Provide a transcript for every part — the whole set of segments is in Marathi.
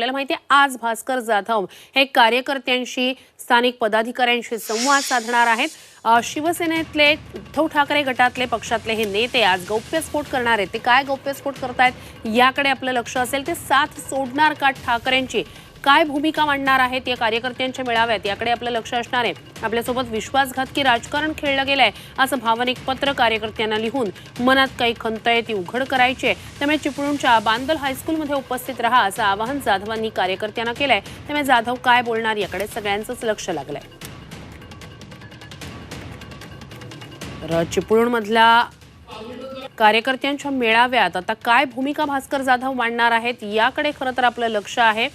आपल्याला माहिती आहे आज भास्कर जाधव हे कार्यकर्त्यांशी स्थानिक पदाधिकाऱ्यांशी संवाद साधणार आहेत. शिवसेनेतले उद्धव ठाकरे गटातले पक्षातले हे नेते आज गौप्यस्फोट करणार आहेत. ते काय गौप्यस्फोट करतायत याकडे आपलं लक्ष असेल. ते साथ सोडणार का ठाकरेंची? काय भूमिका मांडणार आहेत या कार्यकर्त्यांच्या मेळाव्यात? याकडे आपलं लक्ष असणार आहे. आपल्यासोबत विश्वासघातकी राजकारण खेळलं गेलंय असं भावनिक पत्र कार्यकर्त्यांना लिहून मनात काही खंत आहे ती उघड करायची. आहे त्यामुळे चिपळूणच्या बांदल हायस्कूलमध्ये उपस्थित राहा असं आवाहन जाधवांनी कार्यकर्त्यांना केलंय. त्यामुळे जाधव काय बोलणार याकडे सगळ्यांचंच लक्ष लागलंय. तर चिपळूणमधल्या कार्यकर्त्यांच्या मेळाव्यात आता काय भूमिका भास्कर जाधव मांडणार आहेत याकडे खरं तर आपलं लक्ष आहे.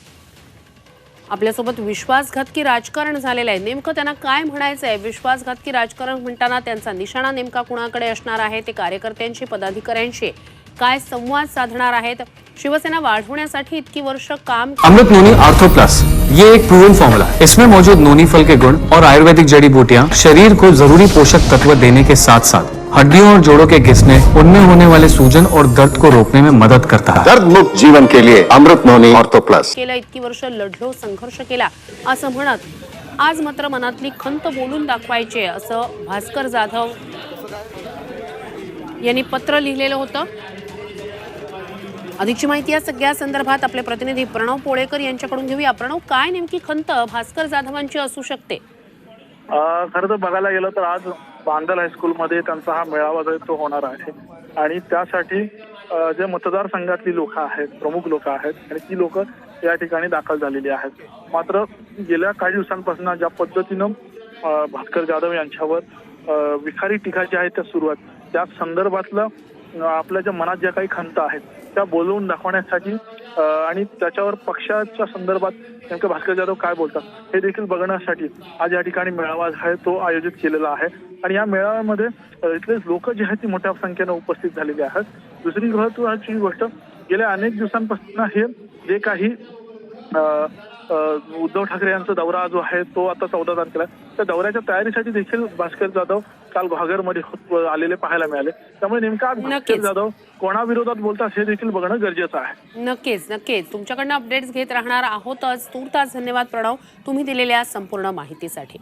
आपल्यासोबत विश्वासघातकी राजकारण झालेलं आहे? नेमकं त्यांना काय म्हणायचं आहे विश्वासघातकी राजकारण म्हणताना त्यांचा निशाणा नेमका कुणाकडे असणार आहे? ते कार्यकर्त्यांशी पदाधिकाऱ्यांशी काय संवाद साधणार आहेत? शिवसेना वाढवण्यासाठी इतकी वर्ष काम अमृत नोनी आर्थो प्लस. ये एक प्रूवन फॉर्मूला इसमें मौजूद नोनी फल के गुण और आयुर्वेदिक जड़ी बूटियाँ शरीर को जरूरी पोषक तत्व देने के साथ साथ हड्डियों और जोड़ों के घिसने उनमें होने वाले सूजन और दर्द को रोकने में मदद करता है। दर्द मुक्त जीवन के लिए अमृत नोनी ऑर्थो प्लस। केलं इतकी वर्ष लढलो संघर्ष केला असं म्हणत आज मात्र मनातली खंत बोलून दाखवायचे असं भास्कर जाधव यांनी पत्र लिहिलेलं होतं. अधिकची माहिती या सगळ्या संदर्भात आपले प्रतिनिधी प्रणव पोळेकर यांच्याकडून घेऊया. प्रणव काय नेमकी खंत भास्कर जाधवांची असू शकते? खरं तर बघायला गेलं तर आज बांदल हायस्कूलमध्ये त्यांचा हा मेळावा जो तो होणार आहे. आणि त्यासाठी जे मतदारसंघातली लोक आहेत प्रमुख लोक आहेत आणि ती लोक या ठिकाणी दाखल झालेली आहेत. मात्र गेल्या काही दिवसांपासून ज्या पद्धतीनं भास्कर जाधव यांच्यावर विखारी टीका ज्या आहेत त्या सुरू आहेत त्या संदर्भातलं आपल्या ज्या मनात ज्या काही खंत आहेत त्या बोलवून दाखवण्यासाठी आणि त्याच्यावर पक्षाच्या संदर्भात नेमकं भास्कर जाधव काय बोलतात हे देखील बघण्यासाठी आज या ठिकाणी मेळावा जो आहे तो आयोजित केलेला आहे. आणि या मेळाव्यामध्ये इथले लोक जे आहेत ती मोठ्या संख्येनं उपस्थित झालेली आहेत. दुसरी महत्वाची गोष्ट गेल्या अनेक दिवसांपासून हे जे काही उद्धव ठाकरे यांचा दौरा जो आहे तो आता चौदा तारखेला. त्या दौऱ्याच्या तयारीसाठी देखील भास्कर जाधव काल घागरमध्ये होत- आलेले पाहायला मिळाले. त्यामुळे नेमका भास्कर. जाधव कोणाविरोधात बोलतात हे देखील बघणं गरजेचं आहे. नक्कीच नक्कीच. तुमच्याकडनं अपडेट्स घेत राहणार आहोतच. तूर्तास धन्यवाद प्रणव. तुम्ही दिलेल्या संपूर्ण माहितीसाठी.